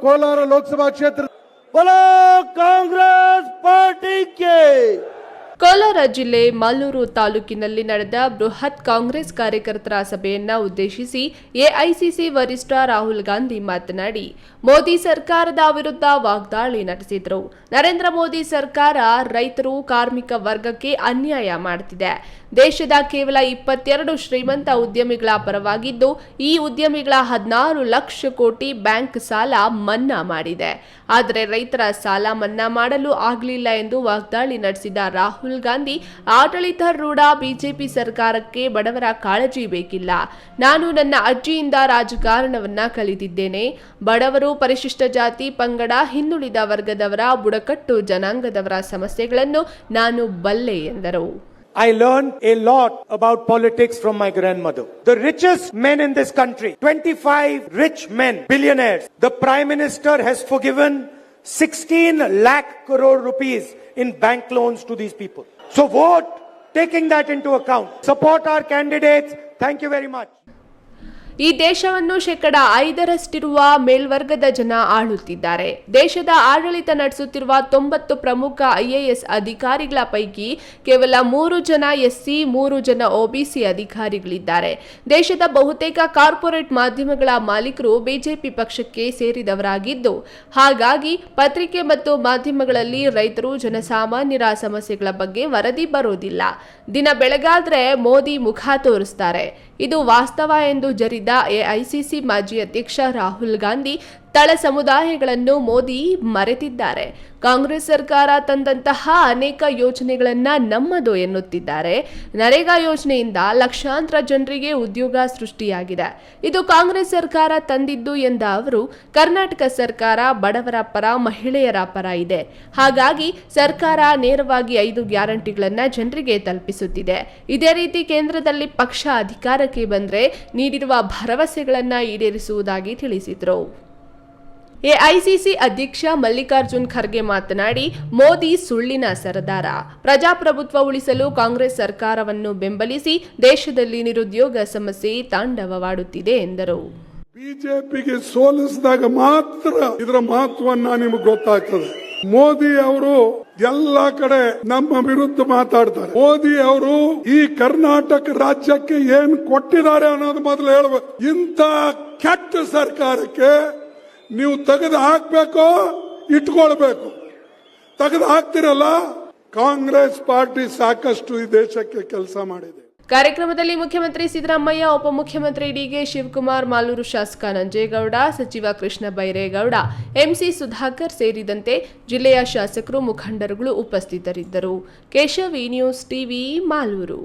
कोलार लोकसभा क्षेत्र बोलो कांग्रेस पार्टी के। ಕೋಲಾರ ಜಿಲ್ಲೆ ಮಲ್ಲೂರು ತಾಲೂಕಿನಲ್ಲಿ ನಡೆದ ಬೃಹತ್ ಕಾಂಗ್ರೆಸ್ ಕಾರ್ಯಕರ್ತರ ಸಭೆಯನ್ನ ಉದ್ದೇಶಿಸಿ ಎಐಸಿಸಿ ವರಿಷ್ಠ ರಾಹುಲ್ ಗಾಂಧಿ ಮಾತನಾಡಿ, ಮೋದಿ ಸರ್ಕಾರದ ವಿರುದ್ಧ ವಾಗ್ದಾಳಿ ನಡೆಸಿದರು. ನರೇಂದ್ರ ಮೋದಿ ಸರ್ಕಾರ ರೈತರು, ಕಾರ್ಮಿಕ ವರ್ಗಕ್ಕೆ ಅನ್ಯಾಯ ಮಾಡುತ್ತಿದೆ ದೇಶದ ಕೇವಲ ಇಪ್ಪತ್ತೆರಡು ಶ್ರೀಮಂತ ಉದ್ಯಮಿಗಳ ಪರವಾಗಿದ್ದು, ಈ ಉದ್ಯಮಿಗಳ ಹದಿನಾರು ಲಕ್ಷ ಕೋಟಿ ಬ್ಯಾಂಕ್ ಸಾಲ ಮನ್ನಾ ಮಾಡಿದೆ. ಆದರೆ ರೈತರ ಸಾಲ ಮನ್ನಾ ಮಾಡಲು ಆಗಲಿಲ್ಲ ಎಂದು ವಾಗ್ದಾಳಿ ನಡೆಸಿದ ರಾಹುಲ್ ಗಾಂಧಿ ಆಡಳಿತಾರೂಢ ಬಿಜೆಪಿ ಸರ್ಕಾರಕ್ಕೆ ಬಡವರ ಕಾಳಜಿ ಬೇಕಿಲ್ಲ ನಾನು ನನ್ನ ಅಜ್ಜಿಯಿಂದ ರಾಜಕಾರಣವನ್ನ ಕಲಿತಿದ್ದೇನೆ ಬಡವರು ಪರಿಶಿಷ್ಟ ಜಾತಿ ಪಂಗಡ ಹಿಂದುಳಿದ ವರ್ಗದವರ ಬುಡಕಟ್ಟು ಜನಾಂಗದವರ ಸಮಸ್ಯೆಗಳನ್ನು ನಾನು ಬಲ್ಲೆ ಎಂದರು I learned a lot about politics from my grandmother. The richest men in this country, 25 rich men, billionaires. The Prime Minister has forgiven 16 lakh crore rupees in bank loans to these people. So vote taking that into account. Support our candidates. Thank you very much. ಈ ದೇಶವನ್ನು ಶೇಕಡ ಐದರಷ್ಟಿರುವ ಮೇಲ್ವರ್ಗದ ಜನ ಆಳುತ್ತಿದ್ದಾರೆ. ದೇಶದ ಆಡಳಿತ ನಡೆಸುತ್ತಿರುವ ತೊಂಬತ್ತು ಪ್ರಮುಖ ಐಎಎಸ್ ಅಧಿಕಾರಿಗಳ ಪೈಕಿ ಕೇವಲ ಮೂರು ಜನ ಎಸ್ಸಿ, ಮೂರು ಜನ ಒಬಿಸಿ ಅಧಿಕಾರಿಗಳಿದ್ದಾರೆ. ದೇಶದ ಬಹುತೇಕ ಕಾರ್ಪೊರೇಟ್ ಮಾಧ್ಯಮಗಳ ಮಾಲೀಕರು ಬಿಜೆಪಿ ಪಕ್ಷಕ್ಕೆ ಸೇರಿದವರಾಗಿದ್ದು, ಹಾಗಾಗಿ ಪತ್ರಿಕೆ ಮತ್ತು ಮಾಧ್ಯಮಗಳಲ್ಲಿ ರೈತರು ಜನಸಾಮಾನ್ಯರ ಸಮಸ್ಯೆಗಳ ಬಗ್ಗೆ ವರದಿ ಬರೋದಿಲ್ಲ ದಿನ ಬೆಳಗಾದ್ರೆ ಮೋದಿ ಮುಖ ತೋರಿಸ್ತಾರೆ. ಇದು ವಾಸ್ತವ ಎಂದು ಜರಿದ ಎಐಸಿಸಿ ಮಾಜಿ ಅಧ್ಯಕ್ಷ ರಾಹುಲ್ ಗಾಂಧಿ ತಳ ಸಮುದಾಯಗಳನ್ನು ಮೋದಿ ಮರೆತಿದ್ದಾರೆ. ಕಾಂಗ್ರೆಸ್ ಸರ್ಕಾರ ತಂದಂತಹ ಅನೇಕ ಯೋಜನೆಗಳನ್ನ ನಮ್ಮದು ಎನ್ನುತ್ತಿದ್ದಾರೆ. ನರೇಗಾ ಯೋಜನೆಯಿಂದ ಲಕ್ಷಾಂತರ ಜನರಿಗೆ ಉದ್ಯೋಗ ಸೃಷ್ಟಿಯಾಗಿದೆ. ಇದು ಕಾಂಗ್ರೆಸ್ ಸರ್ಕಾರ ತಂದಿದ್ದು ಎಂದ ಅವರು, ಕರ್ನಾಟಕ ಸರ್ಕಾರ ಬಡವರ ಪರ, ಮಹಿಳೆಯರ ಪರ ಇದೆ. ಹಾಗಾಗಿ ಸರ್ಕಾರ ನೇರವಾಗಿ ಐದು ಗ್ಯಾರಂಟಿಗಳನ್ನ ಜನರಿಗೆ ತಲುಪಿಸುತ್ತಿದೆ. ಇದೇ ರೀತಿ ಕೇಂದ್ರದಲ್ಲಿ ಪಕ್ಷ ಅಧಿಕಾರಕ್ಕೆ ಬಂದರೆ ನೀಡಿರುವ ಭರವಸೆಗಳನ್ನ ಈಡೇರಿಸುವುದಾಗಿ ತಿಳಿಸಿದರು. ಎಐಸಿಸಿ ಅಧ್ಯಕ್ಷ ಮಲ್ಲಿಕಾರ್ಜುನ್ ಖರ್ಗೆ ಮಾತನಾಡಿ, ಮೋದಿ ಸುಳ್ಳಿನ ಸರದಾರ. ಪ್ರಜಾಪ್ರಭುತ್ವ ಉಳಿಸಲು ಕಾಂಗ್ರೆಸ್ ಸರ್ಕಾರವನ್ನು ಬೆಂಬಲಿಸಿ ದೇಶದಲ್ಲಿ ನಿರುದ್ಯೋಗ ಸಮಸ್ಯೆ ತಾಂಡವವಾಡುತ್ತಿದೆ, ಎಂದರು. ಬಿಜೆಪಿಗೆ ಸೋಲಿಸಿದಾಗ ಮಾತ್ರ ಇದರ ಮಹತ್ವವನ್ನು ನಿಮಗೆ ಗೊತ್ತಾಗ್ತದೆ. ಮೋದಿ ಅವರು ಎಲ್ಲಾ ಕಡೆ ನಮ್ಮ ವಿರುದ್ಧ ಮಾತಾಡ್ತಾರೆ. ಮೋದಿ ಅವರು ಈ ಕರ್ನಾಟಕ ರಾಜ್ಯಕ್ಕೆ ಏನ್ ಕೊಟ್ಟಿದ್ದಾರೆ ಅನ್ನೋದು ಮೊದಲು ಹೇಳ್ಬೇಕು. ಇಂಥ ಕೆಟ್ಟ ಸರ್ಕಾರಕ್ಕೆ ನೀವು ತೆಗೆದು ಹಾಕ್ಬೇಕು, ಇಟ್ಕೊಳ್ಬೇಕು. ತೆಗೆದು ಹಾಕ್ತಿರಲ್ಲ, ಕಾಂಗ್ರೆಸ್ ಪಾರ್ಟಿ ಸಾಕಷ್ಟು ಈ ದೇಶಕ್ಕೆ ಕೆಲಸ ಮಾಡಿದೆ. ಕಾರ್ಯಕ್ರಮದಲ್ಲಿ ಮುಖ್ಯಮಂತ್ರಿ ಸಿದ್ದರಾಮಯ್ಯ, ಉಪಮುಖ್ಯಮಂತ್ರಿ ಡಿಕೆ ಶಿವಕುಮಾರ್, ಮಾಲೂರು ಶಾಸಕ ನಂಜೇಗೌಡ, ಸಚಿವ ಕೃಷ್ಣ ಬೈರೇಗೌಡ ಎಂಸಿ ಸುಧಾಕರ್ ಸೇರಿದಂತೆ ಜಿಲ್ಲೆಯ ಶಾಸಕರು ಮುಖಂಡರುಗಳು ಉಪಸ್ಥಿತರಿದ್ದರು. Keshavi news TV, Malur.